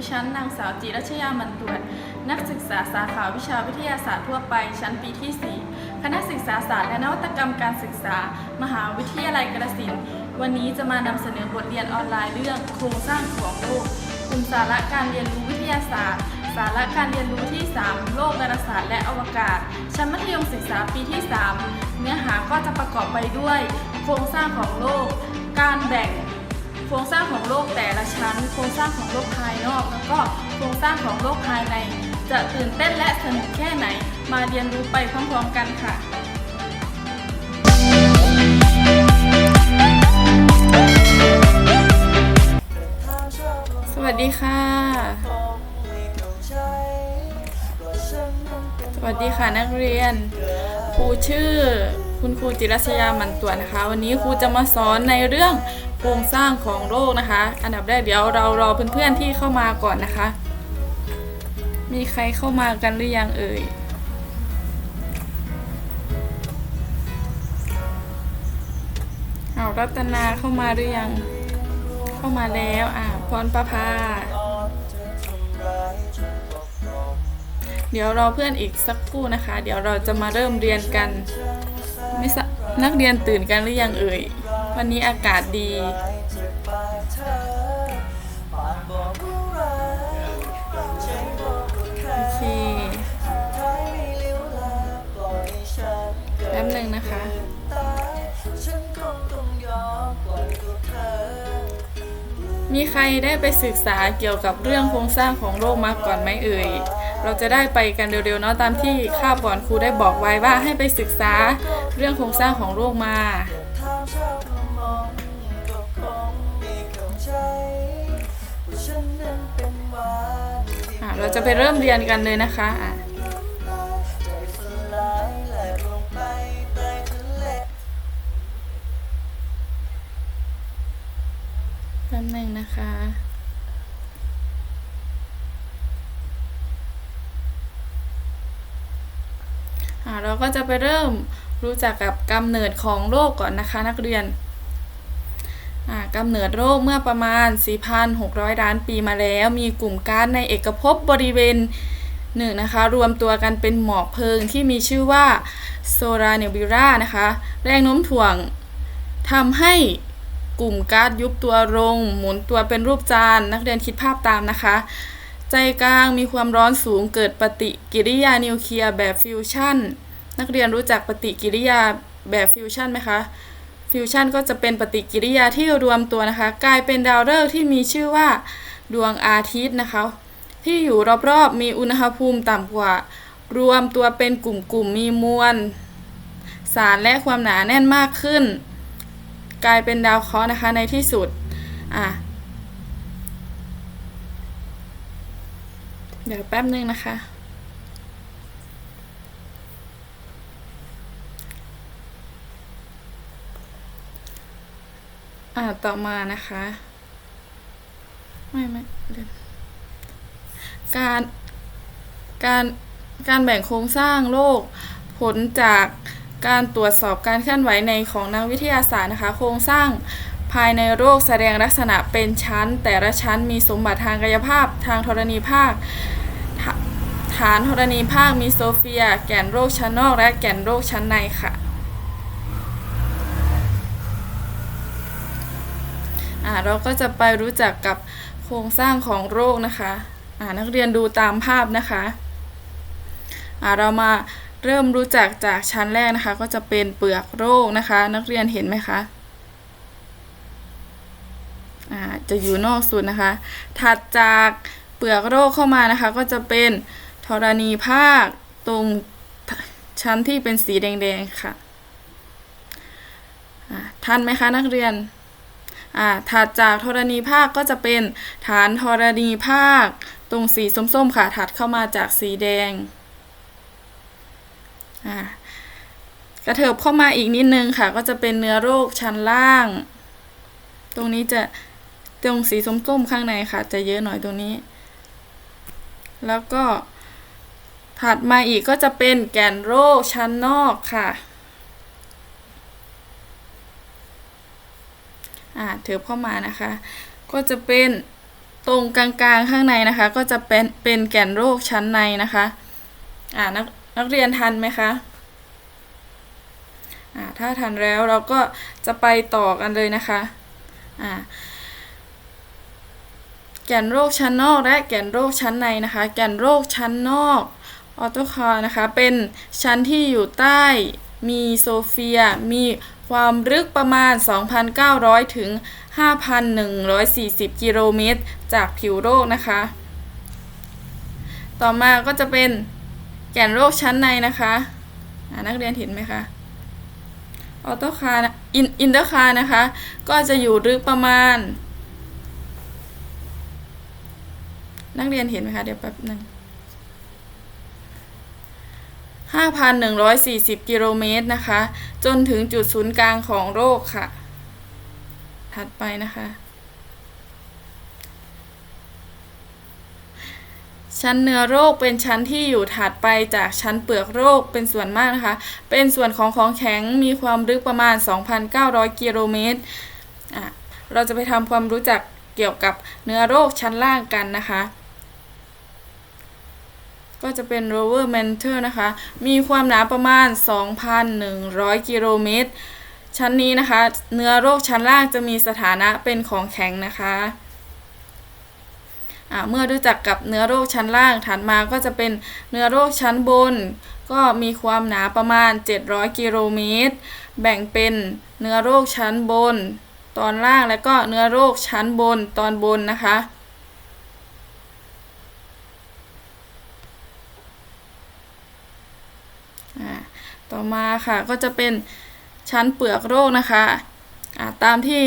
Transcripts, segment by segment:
ดิฉันนางสาวจิรัชยามันตรวจ นักศึกษาสาขาวิชาวิทยาศาสตร์ทั่วไปชั้นปีที่ 4 คณะศึกษาศาสตร์และนวัตกรรมการศึกษา มหาวิทยาลัยกระสินวันนี้จะมานำเสนอบทเรียนออนไลน์เรื่องโครงสร้างของโลกกลุ่มสาระการเรียนรู้วิทยาศาสตร์ สาระการเรียนรู้ที่ 3 โลกดาราศาสตร์และอวกาศ ชั้นมัธยมศึกษาปีที่ 3 เนื้อหาก็จะประกอบไปด้วย โครงสร้างของโลก การแบ่ง โครงสร้างของโลกแต่ละชั้น โครงสร้างของโลกภายนอก แล้วก็โครงสร้างของโลกภายใน จะตื่นเต้นและสนุกแค่ไหน มาเรียนรู้ไปพร้อมๆกันค่ะสวัสดีค่ะ สวัสดีค่ะนักเรียน ครูชื่อ คุณครูจิรัชยามันตรวนะคะ วันนี้ครูจะมาสอนในเรื่อง โครงสร้างของโลกนะคะ อันดับแรกเดี๋ยวเรารอเพื่อนๆที่เข้ามาก่อนนะคะ มีใครเข้ามากันหรือยังเอ่ยเอารัตนาเข้ามาหรือยัง เข้ามาแล้วอ่าพรประภาเดี๋ยวรอเพื่อนอีกสักครู่นะคะ เดี๋ยวเราจะมาเริ่มเรียนกันไม่นักเรียนตื่นกันหรือยังเอ่ย วันนี้อากาศดี โอเคแป๊บหนึ่งนะคะ มีใครได้ไปศึกษาเกี่ยวกับเรื่องโครงสร้างของโลกมาก่อนไหมเอ่ย เราจะได้ไปกันเร็วๆเนาะตามที่ข้าวก่อนครูได้บอกไว้ว่าให้ไปศึกษาเรื่องโครงสร้างของโลกมา อะเราจะไปเริ่มเรียนกันเลยนะคะอะแป๊บหนึงนะคะอะเราก็จะไปเริ่มรู้จักกับกำเนิดของโลกก่อนนะคะ นักเรียนอ่า กำเนิดโลกเมื่อประมาณ 4,600 ล้านปีมาแล้ว มีกลุ่มก๊าซในเอกภพบริเวณหนึ่งนะคะ รวมตัวกันเป็นหมอกเพลิงที่มีชื่อว่าโซลาเนบิรานะคะ แรงโน้มถ่วงทำให้กลุ่มก๊าซยุบตัวลง หมุนตัวเป็นรูปจานนักเรียนคิดภาพตามนะคะ ใจกลางมีความร้อนสูงเกิดปฏิกิริยานิวเคลียร์แบบฟิวชั่น นักเรียนรู้จักปฏิกิริยาแบบฟิวชั่นไหมคะ ฟิวชันก็จะเป็นปฏิกิริยาที่รวมตัวนะคะ กลายเป็นดาวฤกษ์ที่มีชื่อว่าดวงอาทิตย์นะคะ ที่อยู่รอบๆมีอุณหภูมิต่ำกว่า รวมตัวเป็นกลุ่มๆมีมวล สารและความหนาแน่นมากขึ้น กลายเป็นดาวเคราะห์นะคะในที่สุดอะเดี๋ยวแป๊บนึงนะคะาต่อมานะคะ ไม่ไม่การการการแบ่งโครงสร้างโลกผลจากการตรวจสอบการเคลื่อนไหวในของนักวิทยาศาสตร์นะคะ โครงสร้างภายในโลกแสดงลักษณะเป็นชั้น แต่ละชั้นมีสมบัติทางกายภาพทางธรณีภาค ฐานธรณีภาคมีโซเฟีย แก่นโลกชั้นนอกและแก่นโลกชั้นในค่ะ อ่าเราก็จะไปรู้จักกับโครงสร้างของโรคนะคะอ่านักเรียนดูตามภาพนะคะอ่าเรามาเริ่มรู้จักจากชั้นแรกนะคะ ก็จะเป็นเปลือกโรคนะคะ นักเรียนเห็นไหมคะอ่าจะอยู่นอกสุดนะคะ ถัดจากเปลือกโรคเข้ามานะคะ ก็จะเป็นธรณีภาคตรงชั้นที่เป็นสีแดงๆค่ะ ทันไหมคะนักเรียน อ่าถัดจากธรณีภาคก็จะเป็นฐานธรณีภาค ตรงสีส้มๆค่ะ ถัดเข้ามาจากสีแดงอ่ากระเถิบเข้ามาอีกนิดนึงค่ะ ก็จะเป็นเนื้อโรคชั้นล่าง ตรงนี้จะตรงสีส้มๆข้างในค่ะ จะเยอะหน่อยตรงนี้ แล้วก็ถัดมาอีกก็จะเป็นแก่นโรคชั้นนอกค่ะ อ่าเถิบเข้ามานะคะ ก็จะเป็นตรงกลางๆข้างในนะคะ ก็จะเป็นเป็นแก่นโรคชั้นในนะคะอ่านักนักเรียนทันไหมคะอ่าถ้าทันแล้วเราก็จะไปต่อกันเลยนะคะอ่าแก่นโรคชั้นนอกและแก่นโรคชั้นในนะคะ แก่นโรคชั้นนอกออโตคอร์นะคะ เป็นชั้นที่อยู่ใต้มีโซเฟีย มี ความลึกประมาณ 2,900 ถึง 5,140 กิโลเมตร จากผิวโลกนะคะ ต่อมาก็จะเป็นแก่นโรคชั้นในนะคะนักเรียนเห็นไหมคะออโตคาร์อินอินเตอร์คาร์นะคะ ก็จะอยู่ลึกประมาณ นักเรียนเห็นไหมคะ เดี๋ยวแป๊บหนึ่ง 5,140 กิโลเมตรนะคะ จนถึงจุดศูนย์กลางของโรคค่ะ ถัดไปนะคะ ชั้นเนื้อโรคเป็นชั้นที่อยู่ถัดไปจากชั้นเปลือกโรคเป็นส่วนมากนะคะ เป็นส่วนของของแข็งมีความลึกประมาณ 2,900 กิโลเมตรอะเราจะไปทำความรู้จักเกี่ยวกับเนื้อโรคชั้นล่างกันนะคะ ก็จะเป็น lower mantle นะคะ มีความหนาประมาณ 2,100 กิโลเมตร ชั้นนี้นะคะ เนื้อโรคชั้นล่างจะมีสถานะเป็นของแข็งนะคะอ่าเมื่อรู้จักกับเนื้อโรคชั้นล่างถัดมาก็จะเป็นเนื้อโรคชั้นบน ก็มีความหนาประมาณ 700 กิโลเมตร แบ่งเป็นเนื้อโรคชั้นบน ตอนล่างและก็เนื้อโรคชั้นบนตอนบนนะคะ อ่า ต่อมาค่ะก็จะเป็นชั้นเปลือกโรคนะคะตามที่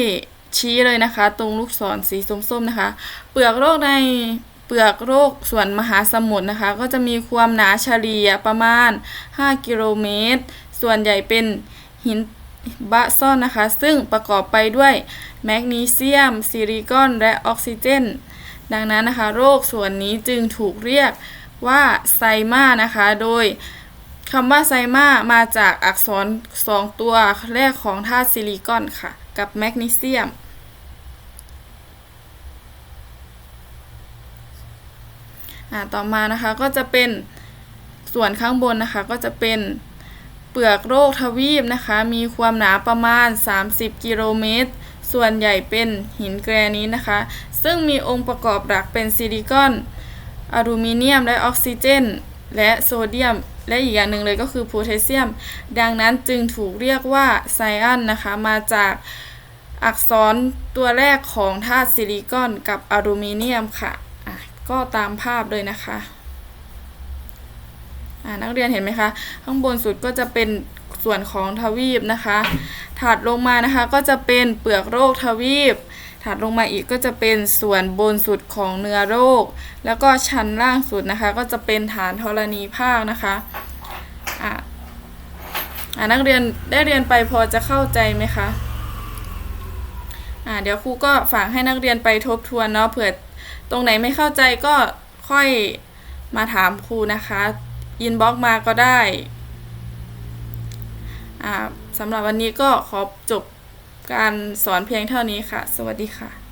ชี้เลยนะคะ ตรงลูกศรสีส้มๆนะคะ เปลือกโรคในเปลือกโรคส่วนมหาสมุทรนะคะ ก็จะมีความหนาเฉลี่ยประมาณ 5 กิโลเมตร ส่วนใหญ่เป็นหินบะซ่อนนะคะ ซึ่งประกอบไปด้วยแมกนีเซียม ซิลิคอน และออกซิเจน ดังนั้นนะคะ โรคส่วนนี้จึงถูกเรียกว่าไซมานะคะ โดย คำว่าไซมามาจากอักษรสองตัวแรกของธาตุซิลิคอนค่ะ กับแมกนีเซียม ต่อมานะคะก็จะเป็นส่วนข้างบนนะคะก็จะเป็นเปลือกโรคทวีปนะคะ มีความหนาประมาณ 30 กิโลเมตร ส่วนใหญ่เป็นหินแกรนิตนะคะ ซึ่งมีองค์ประกอบหลักเป็นซิลิคอนอลูมิเนียมและออกซิเจน และโซเดียม และอีกอย่างหนึ่งเลยก็คือโพแทสเซียม ดังนั้นจึงถูกเรียกว่าไซอันนะคะ มาจากอักษรตัวแรกของธาตุซิลิคอนกับอลูมิเนียมค่ะะก็ตามภาพเลยนะคะนักเรียนเห็นไหมคะ ข้างบนสุดก็จะเป็นส่วนของทวีปนะคะ ถัดลงมานะคะก็จะเป็นเปลือกโรคทวีป ถัดลงมาอีกก็จะเป็นส่วนบนสุดของเนื้อโรค แล้วก็ชั้นล่างสุดนะคะ ก็จะเป็นฐานธรณีภาคนะคะอะอ่านักเรียนได้เรียนไปพอจะเข้าใจไหมคะอ่าเดี๋ยวครูก็ฝากให้นักเรียนไปทบทวนเนาะเผื่อตรงไหนไม่เข้าใจก็ค่อยมาถามครูนะคะอินบ็อกมาก็ได้อ่าสำหรับวันนี้ก็ขอจบ การสอนเพียงเท่านี้ค่ะ สวัสดีค่ะ